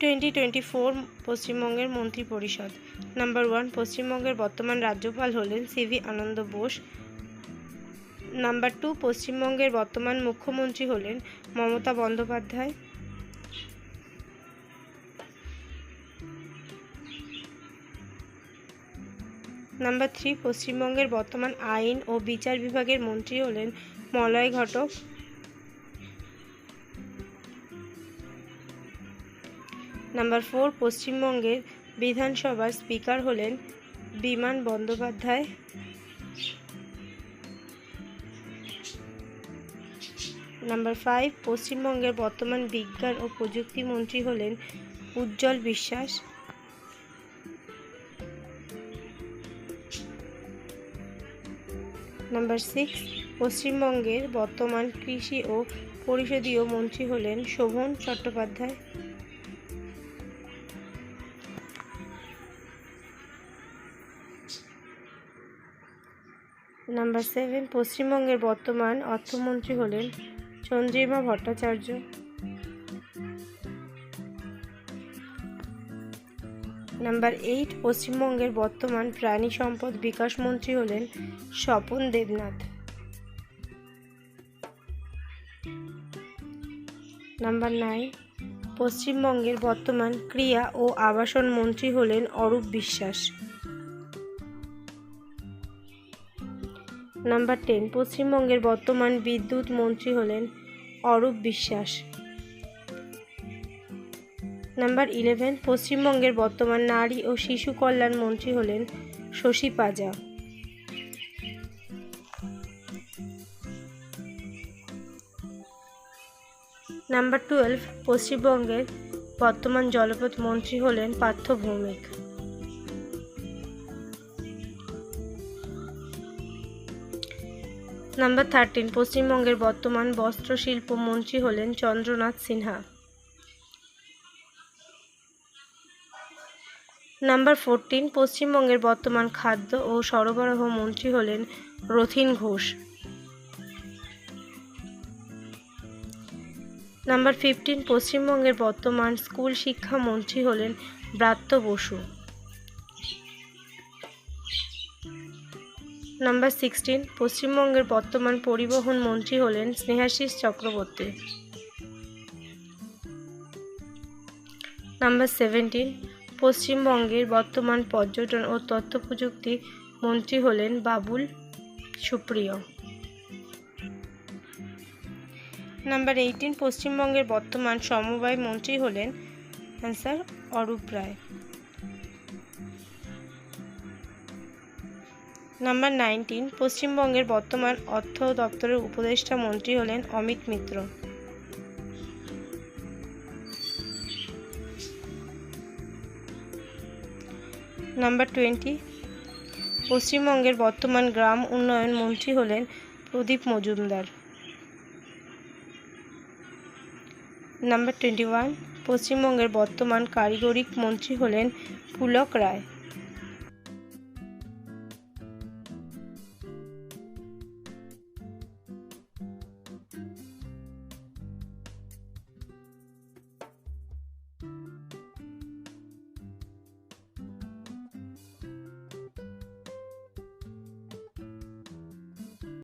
Twenty twenty four পশ্চিমবঙ্গের মন্ত্রিপরিষদ number one, পশ্চিমবঙ্গের বর্তমান রাজ্যপাল হলেন CV Ananda Bose. Number two, পশ্চিমবঙ্গের বর্তমান মুখ্যমন্ত্রী হলেন মমতা বন্দ্যোপাধ্যায়। নাম্বার থ্রি পশ্চিমবঙ্গের বর্তমান আইন ও বিচার বিভাগের মন্ত্রী হলেন মলয় ঘটক। নাম্বার ফোর পশ্চিমবঙ্গের বিধানসভার স্পিকার হলেন বিমান বন্দ্যোপাধ্যায়। নাম্বার ফাইভ পশ্চিমবঙ্গের বর্তমান বিজ্ঞান ও প্রযুক্তি মন্ত্রী হলেন উজ্জ্বল বিশ্বাস। নাম্বার সিক্স পশ্চিমবঙ্গের বর্তমান কৃষি ও পরিষদীয় মন্ত্রী হলেন শোভন চট্টোপাধ্যায়। নাম্বার সেভেন পশ্চিমবঙ্গের বর্তমান অর্থমন্ত্রী হলেন চন্দ্রিমা ভট্টাচার্য। নাম্বার এইট, পশ্চিমবঙ্গের বর্তমান প্রাণী সম্পদ বিকাশ মন্ত্রী হলেন স্বপন দেবনাথ। নাম্বার নাইন, পশ্চিমবঙ্গের বর্তমান ক্রিয়া ও আবাসন মন্ত্রী হলেন অরূপ বিশ্বাস। নাম্বার টেন, পশ্চিমবঙ্গের বর্তমান বিদ্যুৎ মন্ত্রী হলেন অরূপ বিশ্বাস। নাম্বার ইলেভেন, পশ্চিমবঙ্গের বর্তমান নারী ও শিশু কল্যাণ মন্ত্রী হলেন শশী পাজা। নাম্বার টুয়েলভ, পশ্চিমবঙ্গের বর্তমান জলপথ মন্ত্রী হলেন পার্থ ভৌমিক। নাম্বার থার্টিন, পশ্চিমবঙ্গের বর্তমান বস্ত্রশিল্প মন্ত্রী হলেন চন্দ্রনাথ সিনহা। নাম্বার ফোরটিন, পশ্চিমবঙ্গের বর্তমান খাদ্য ও সরবরাহ মন্ত্রী হলেন রথিন ঘোষ। নাম্বার ফিফটিন, পশ্চিমবঙ্গের বর্তমান স্কুল শিক্ষা মন্ত্রী হলেন ব্রাত্য বসু। নাম্বার সিক্সটিন, পশ্চিমবঙ্গের বর্তমান পরিবহন মন্ত্রী হলেন স্নেহাশিস চক্রবর্তী। নাম্বার সেভেন্টিন পশ্চিমবঙ্গের বর্তমান পর্যটন ও তথ্য প্রযুক্তি মন্ত্রী হলেন বাবুল সুপ্রিয়। নাম্বার এইটিন পশ্চিমবঙ্গের বর্তমান সমবায় মন্ত্রী হলেন answer Arup Roy. Number nineteen পশ্চিমবঙ্গের বর্তমান অর্থ দপ্তরের উপদেষ্টা মন্ত্রী হলেন অমিত মিত্র। নাম্বার টোয়েন্টি পশ্চিমবঙ্গের বর্তমান গ্রাম উন্নয়ন মন্ত্রী হলেন Pradip Majumdar. Number twenty one পশ্চিমবঙ্গের বর্তমান কারিগরিক মন্ত্রী হলেন পুলক রায়।